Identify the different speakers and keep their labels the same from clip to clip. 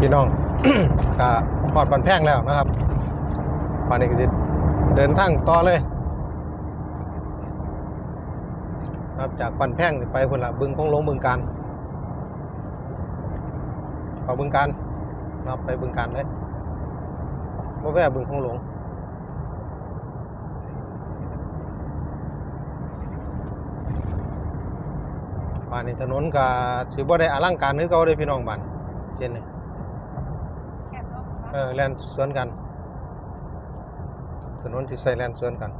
Speaker 1: พี่น้องก็ปอดบันแพงแล้วนะครับปานนี้ก็จะเดินทางต่อเลยนะครับจากปันแพงไปพุ่นละบึงคงหลงบึงการเขอบึงการนะครับไปบึงการเลยบ่แวะบึงคงหลงบ้านนี้ถนนก็สิบ่ได้อลังการคือเก่าเด้พี่น้องบ้านเช่นนี้
Speaker 2: เนาะ
Speaker 1: เออแลนสวนกัน ถนนที่ใส่แลนสวนกัน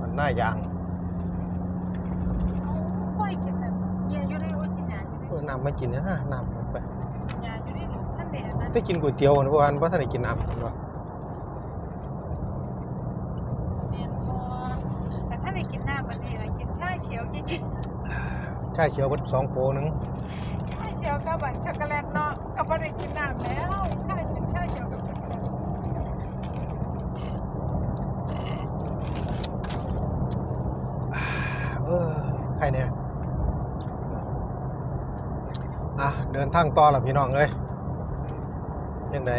Speaker 1: มันหน้ายาง
Speaker 2: เอากล้วยกินน่ะเยี่ยอยู่ในโอ้ยกินหยาอยู่ใน
Speaker 1: เออน้ำไม่กินนะน้ำหมดไป
Speaker 2: หยาอยู่ในลูก ท่านแดดนะ
Speaker 1: ถ้ากินก๋วยเตี๋ยวนะเพราะว่าเพราะท่านได้กินน้ำเห็นปะ
Speaker 2: แม่นพอแต่ถ้าได้กินน้ำมันนี่ล่ะกินชาเขียวจริง
Speaker 1: ใช่เชียวเบิดสองโปรหนึง
Speaker 2: ๆชาเขียวกับบันช็อกโกแลตเนาะก็บ่ได้กินน้ำแล้วถ้ากินชาเขียวกับช็อกโกแลต
Speaker 1: เออใครเนี่ยอะเดินทางต่อละพี่น้องเอ้ย ยังไง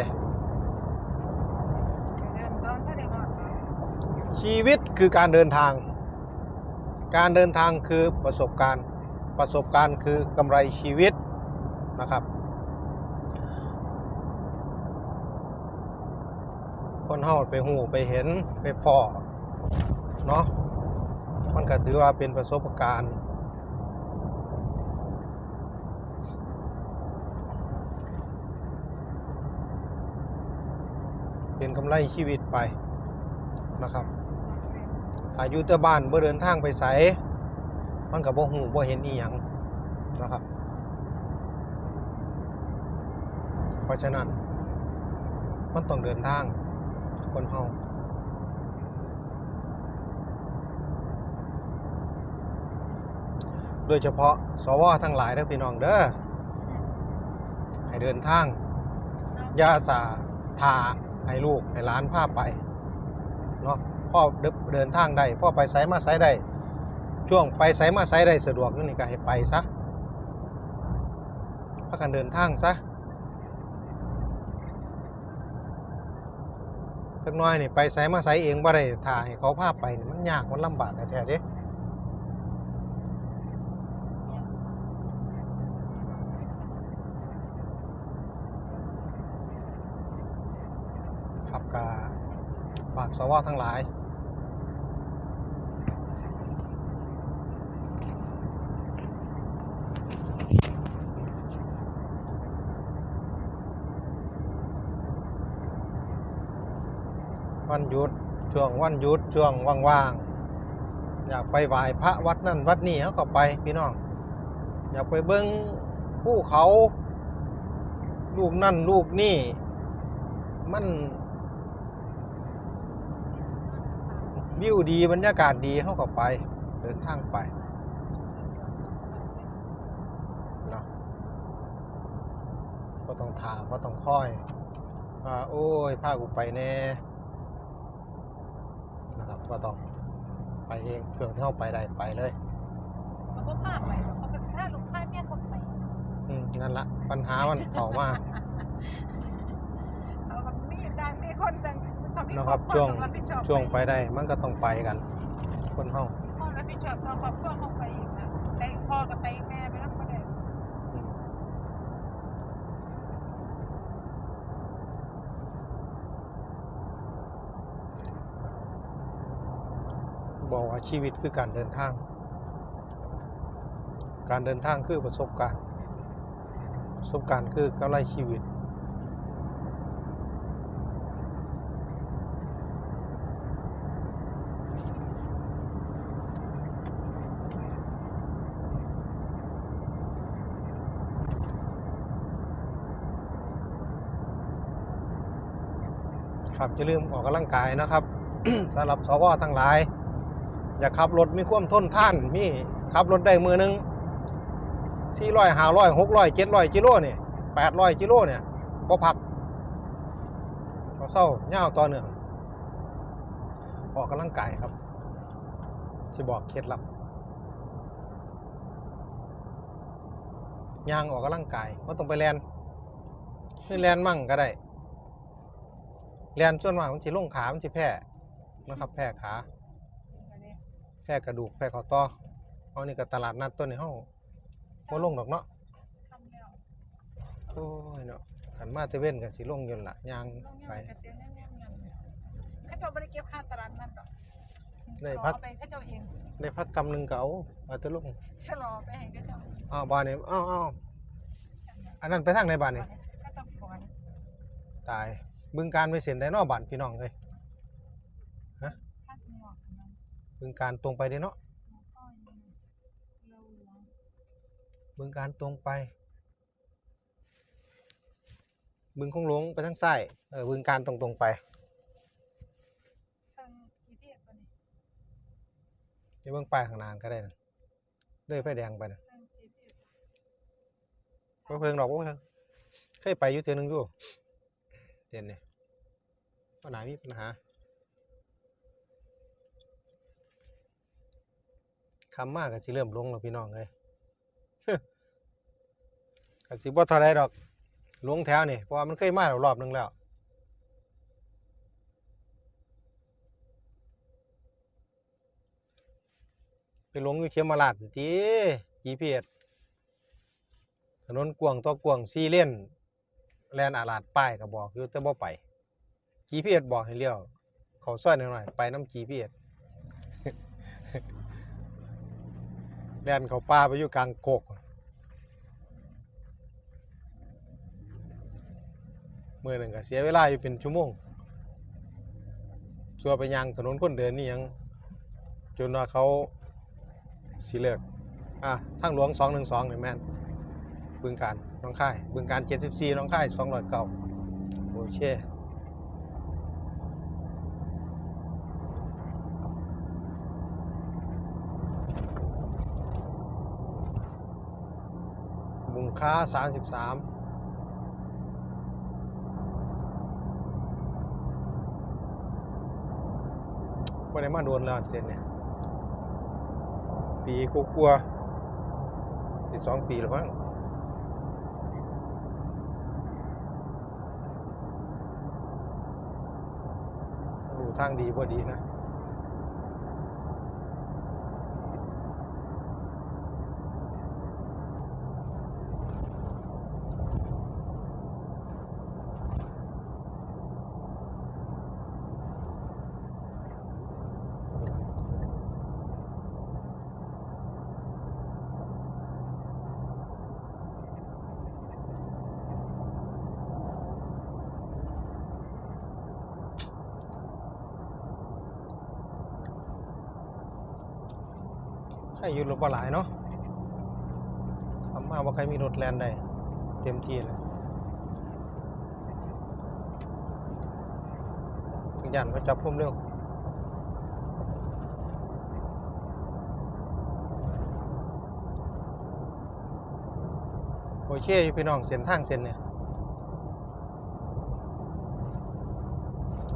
Speaker 2: เดินได้ฮอดเนาะ
Speaker 1: ชีวิตคือการเดินทาง การเดินทางคือประสบการณ์ ประสบการณ์คือกำไรชีวิตนะครับ คนเฮาไปหูไปเห็นไปพอเนาะมันก็ถือว่าเป็นประสบการณ์ เป็นกำไรชีวิตไปนะครับอายุแต่บ้านบ่เดินทางไปไสมันก็บ่ฮู้บ่เห็นอีหยังนะครับ เพราะฉะนั้น มันต้องเดินทางคนเฮาโดยเฉพาะ สวทั้งหลายเด้อพี่น้องเด้อ ให้เดินทางยาสาทา ให้ลูกให้หลานพาไปเนาะพ่อเดินเดินทางได้พ่อไปไสมาไสได้ช่วงไปไสมาไสได้สะดวกนี่ก็ให้ไปซะพากันเดินทางซะสักน้อยนี่ไปไสมาไสเองบ่ได้ถ่าให้เขาพาไปมันยากมันลำบากแท้ๆเด้ครับ กาฝากสวทั้งหลาย วันหยุดช่วงวันหยุดช่วงว่างๆอยากไปไหว้พระวัดนั่นวัดนี้เขาก็ไปพี่น้อง อยากไปเบิ้งภูเขา ลูกนั่นลูกนี่ มัน วิวดีบรรยากาศดีเขาก็ไป เดินทางไปเนาะก็ต้องถามก็ต้องคอยว่าโอ้ยพากูไปแน่นะครับก็ต้องไปเองช่วงที่เข้าไปได้ไปเลย
Speaker 2: เขาก็พาไปเขาก็พาลูกพาเมียเขาไป
Speaker 1: อืมนั่นละปัญหามันเข้ามา
Speaker 2: เอาก็มีดังมีคนดังต้องมี
Speaker 1: นะครับ
Speaker 2: วาม
Speaker 1: ช่วง
Speaker 2: รับผิดชอบ
Speaker 1: ช่วงไปได้มันก็ต้องไปกัน คนเฮา
Speaker 2: ความรับผิดชอบต่อครอบครัวเขาไปอีกนะแต่พ่อกับแต่แม่ไปรับก็ได้
Speaker 1: อืมบอกว่าชีวิตคือการเดินทาง การเดินทางคือประสบการณ์ ประสบการณ์คือกำไรชีวิต ครับอย่าลืมออกกำลังกายนะครับสำหรับสวทั้งหลาย อย่าขับรถมีความทนท่านมีขับรถได้มือนึง400 500 600 700กิโลเนี่ย800กิโลเนี่ยบ่พักพอเศร้าเง่าต่อเนื่องออกกำลังกายครับสิบอกเคล็ดลับย่างออกกำลังกายว่าต้องไปแลนนี่แลนมั่งก็ได้ แลนส่วนมากมันสิลงขา มันสิแพ้นะครับแพ้ขา แพ้กระดูก แพ้ข้อต่อเอานี่ก็ตลาดนัดตัวนี้เฮาบ่ลงดอกเนาะโอ้ยเนาะขันมาแตะเว้นกันสิลงยนละยางไป
Speaker 2: เงินเกษียณเงินเงินเงินเขาเจ้าบริเก็บค่าตลาดนั่นดอก
Speaker 1: ได้พัก
Speaker 2: ไปเขาเจ้าเอง
Speaker 1: ได้พักกำหนึ่งเก่าเอาแตะลง
Speaker 2: สลอไปให้เขาเจ้า
Speaker 1: อ้าวบ้านนี้อ้าวอ้าวอันนั้นไปทางไหนบ้านนี้
Speaker 2: ตายอน
Speaker 1: ตาย บึงการไปเส้นได้เนอบ้านพี่น้องเลย
Speaker 2: ค่าหมวกนั้น
Speaker 1: บึงการตรงไปเด้เนาะ
Speaker 2: แล้วก็เร็วหลวง
Speaker 1: บึงการตรงไปบึงคงหลงไปทางซ้ายเออบึงการตรงตรงๆไป
Speaker 2: เพิ่งกี่เทียบวันนี้
Speaker 1: นี่เบิ่งป้ายข้างหน้าก็ได้นะเลยไฟแดงไปนะ
Speaker 2: เพิ่งกี่เทียบ
Speaker 1: บ่เพิ่งดอกบ่เพิ่งเคยไปอยู่เทื่อนึงอยู่ เด่นนี่ยปัญหามีปัญหาคำมากก็สิเริ่มลงแล้วพี่น้องเลยก็สิบ่เท่าใดดอกลงแถวนี่เพราะว่ามันเคยมาแล้วรอบหนึงแล้วไปลงอยู่เขียมราดจี GPS ถนนกวางต่อกวางซีเลน แลนอาลาดป้ายก็บอกอยู่แต่บ่ไป GPS บอกให้เลี้ยว เขาซอยหน่อยๆไปน้ำ GPS แลนเขาป่าไปอยู่กลางโกกมื่อหนึ่งก็เสียเวลาอยู่เป็นชั่วโมงชัวไปยังถนนคนเดินนี่ยัง จนว่าเขาสิเลิก อะทางหลวง212นี่แม่นบึงการ น้องค่ายบึงการ74หน้องค่าย209โอเคบุงค้า33บ่ได้มาโดนแล้วเส้นเนี่ย ปีกกลัวสิสองปีแล้วมั้งดู ทางดีบ่ดีนะ ใครอยู่รถบ่หลายเนาะคำมาว่าใครมีรถแลนได้เต็มที่เลยยันเขาจับผมเร็วโอเคอยู่พี่น้องเส้นทางเส้นเนี่ย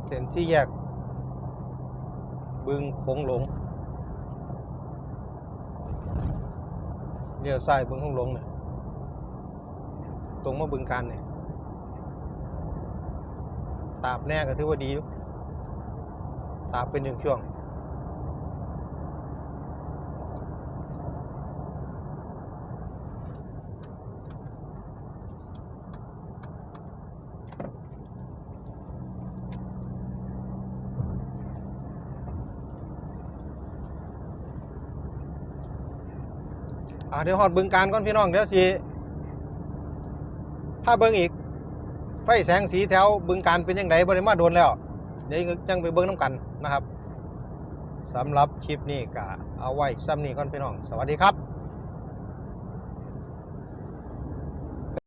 Speaker 1: เส้นที่แยก บึงโขงหลง เลี้ยวซ้ายบึงห้องหลงเนี่ยตรงมาบึงการเนี่ยตาบแน่ก็ถือว่าดี ตาบเป็นหนึ่งช่วง อ่าเดี๋ยวหอดบึงการก่อนพี่น้องเดี๋ยวสิพาเบิ้งอีก ไฟแสงสีแถวบึงการเป็นยังไงบริมาโดนแล้ว เดี๋ยวจังไปเบิ้งน้ำกันนะครับสำหรับคลิปนี้ก็เอาไว้ซ้ำนี้ก่อนพี่น้อง สวัสดีครับ